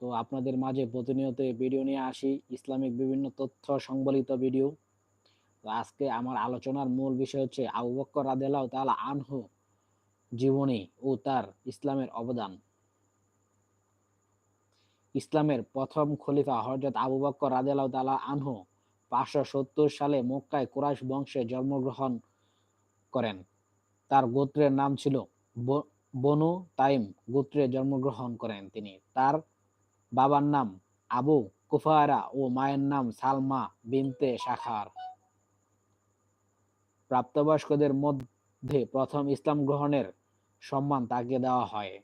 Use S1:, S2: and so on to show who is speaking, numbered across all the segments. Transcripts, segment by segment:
S1: তো আপনাদের মাঝে প্রতিনিয়ত ভিডিও নিয়ে আসি। ইসলামিক বিভিন্ন তথ্য, সংবলিত ভিডিও। তো আজকে আমার আলোচনার মূল বিষয় হচ্ছে আবু বক্কর রাদিয়াল্লাহু তাআলা আনহু জীবনী ও তার ইসলামের অবদান। ইসলামের প্রথম খলিফা হযরত আবু বক্কর রাদিয়াল্লাহু তাআলা আনহু পাঁচশো সত্তর সালে মক্কায় কুরাইশ বংশে জন্মগ্রহণ করেন। তার গোত্রের নাম ছিল বনু তাইম গোত্রে জন্মগ্রহণ করেন তিনি। তার বাবার নাম আবু কুফায়রা ও মায়ের নাম সালমা বিনতে শাখার। প্রাপ্তবয়স্কদের মধ্যে প্রথম ইসলাম গ্রহণের সম্মান তাকে দেওয়া হয়।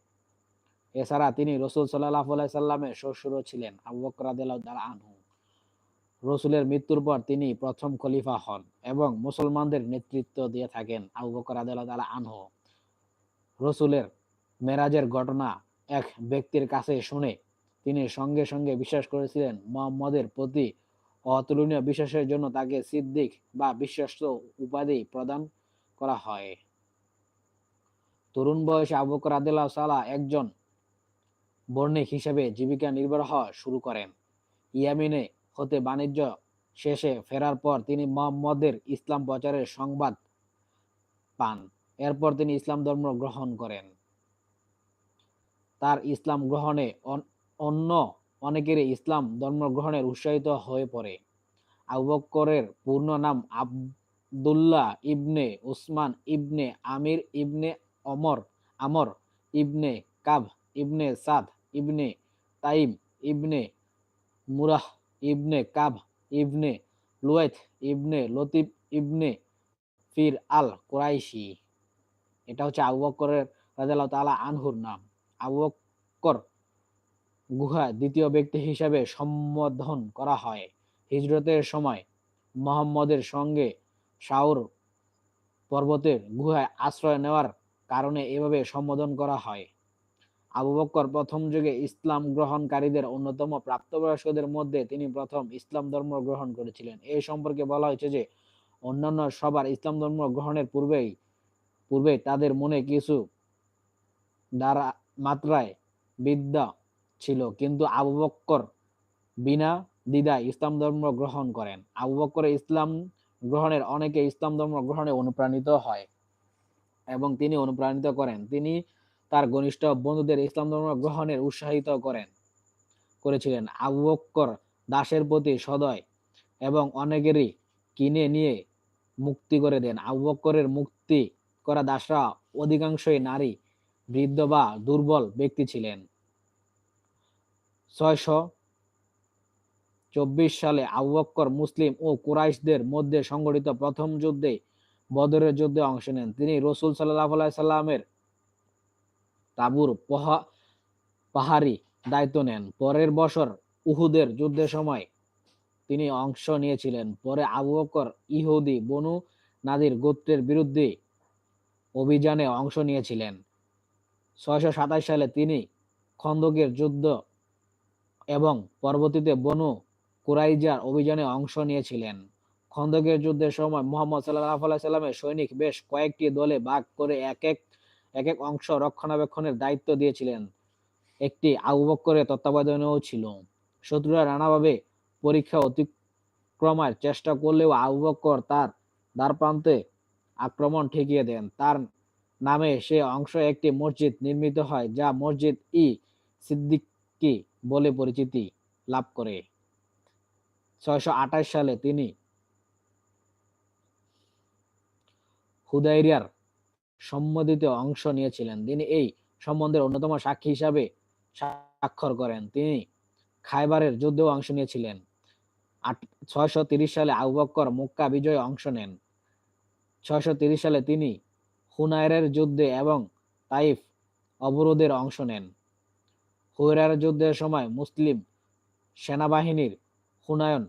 S1: এছাড়া তিনি রসুল সাল্লাহ সাল্লামের শ্বশুরও ছিলেন আবু বকর রাদিয়াল্লাহু তাআলা আনহু। রসুলের মৃত্যুর পর তিনি প্রথম খলিফা হন এবং মুসলমানদের নেতৃত্ব দিয়ে থাকেন আবু বকর রাদিয়াল্লাহু তাআলা আনহু। রসুলের মেরাজের ঘটনা এক ব্যক্তির কাছে শুনে তিনি সঙ্গে সঙ্গে বিশ্বাস করেছিলেন মোহাম্মদের প্রতি অতুলনীয় বিশ্বাসের জন্য তাকে সিদ্দিক বা বিশ্বস্ত উপাধি প্রদান করা হয়। তরুণ বয়সে আবু বকর রাদিয়াল্লাহু তাআলা একজন বণিক হিসেবে জীবিকা নির্বাহ শুরু করেন। ইয়ামিনে হতে বাণিজ্য শেষে ফেরার পর তিনি মোহাম্মদের ইসলাম প্রচারের সংবাদ পান। এরপর তিনি ইসলাম ধর্ম গ্রহণ করেন। তার ইসলাম গ্রহণে অন্য অনেকেরই ইসলাম ধর্ম গ্রহণের উৎসাহিত হয়ে পড়ে। আবু বক্করের পূর্ণ নাম আবদুল্লাহ ইবনে উসমান ইবনে আমির ইবনে অমর, আমর ইবনে কাব ইবনে সাদ ইবনে তাইম ইবনে মুরাহ ইবনে কাব ইবনে লুয়েত ইবনে লতিফ ইবনে ফির আল কুরাইশি। এটা হচ্ছে আবু বক্করের রাদিয়াল্লাহু তাআলা আনহুর নাম। আবু বক্কর গুহা দ্বিতীয় ব্যক্তি হিসাবে সম্বোধন করা হয়। হিজরতের সময় মোহাম্মদের সঙ্গে শাউর পর্বতের গুহায় আশ্রয় নেওয়ার কারণে এভাবে সম্বোধন করা হয়। আবু বক্কর প্রথম যুগে ইসলাম গ্রহণকারীদের অন্যতম প্রাপ্তবয়স্কদের মধ্যে তিনি প্রথম ইসলাম ধর্ম গ্রহণ করেছিলেন। এই সম্পর্কে বলা হয়েছে যে, অন্যান্য সবার ইসলাম ধর্ম গ্রহণের পূর্বেই পূর্বে তাদের মনে কিছু দ্বারা, মাত্রায় বিদ্যা ছিল। কিন্তু আবু বক্কর বিনা দ্বিধায় ইসলাম ধর্ম গ্রহণ করেন। আবু বক্করের ইসলাম গ্রহণের অনেকে ইসলাম ধর্ম গ্রহণে অনুপ্রাণিত হয় এবং তিনি অনুপ্রাণিত করেন। তিনি তার ঘনিষ্ঠ বন্ধুদের ইসলাম ধর্ম গ্রহণের উৎসাহিত করেন, করেছিলেন। আবু বক্কর দাসের প্রতি সদয় এবং অনেকেরই কিনে নিয়ে মুক্তি করে দেন। আবু বক্করের মুক্তি করা দাসরা অধিকাংশই নারী, বৃদ্ধ বা দুর্বল ব্যক্তি ছিলেন। ছয়শো চব্বিশ সালে আবু মুসলিম ও কুরাইশদের মধ্যে সংগঠিত প্রথম যুদ্ধে বদরের যুদ্ধে অংশ নেন। তিনি রসুল সাল্লাহ সাল্লামের তাবুর পহা, পাহাড়ি দায়িত্ব নেন। পরের বছর উহুদের যুদ্ধের সময় তিনি অংশ নিয়েছিলেন। পরে আবু বকর ইহুদি বনু নাদির গোত্রের বিরুদ্ধে অভিযানে অংশ নিয়েছিলেন। ছয়শো সাতাশ সালে তিনি খন্দকের যুদ্ধ এবং পরবর্তীতে বনু কুরাইজার অভিযানে অংশ নিয়েছিলেন। খন্দকের যুদ্ধের সময় মোহাম্মদ সাল্লাহ সাল্লামের সৈনিক বেশ কয়েকটি দলে ভাগ করে এক এক এক এক অংশ রক্ষণাবেক্ষণের দায়িত্ব দিয়েছিলেন। একটি আবু বক্করের তত্ত্বাবধানেও ছিল। শত্রুরা নানাভাবে পরীক্ষা অতিক্রমার চেষ্টা করলেও আবু বক্কর তার দ্বার প্রান্তে আক্রমণ ঠেকিয়ে দেন। তার নামে সে অংশ একটি মসজিদ নির্মিত হয়, যা মসজিদ ই সিদ্দিকি বলে পরিচিতি লাভ করে। ছয়শো আঠাশ সালে তিনি হুদাইরিয়ার সম্মতিতে অংশ নিয়েছিলেন। তিনি এই সম্বন্ধের অন্যতম সাক্ষী হিসাবে স্বাক্ষর করেন। তিনি খাইবারের যুদ্ধেও অংশ নিয়েছিলেন। ছয়শো সালে আবু বক্কর মক্কা বিজয়ে অংশ নেন। ছয়শো সালে তিনি হুনায়রের যুদ্ধে এবং তাইফ অবরোধের অংশ নেন। হুরার যুদ্ধের সময় মুসলিম সেনাবাহিনীর হুনায়ন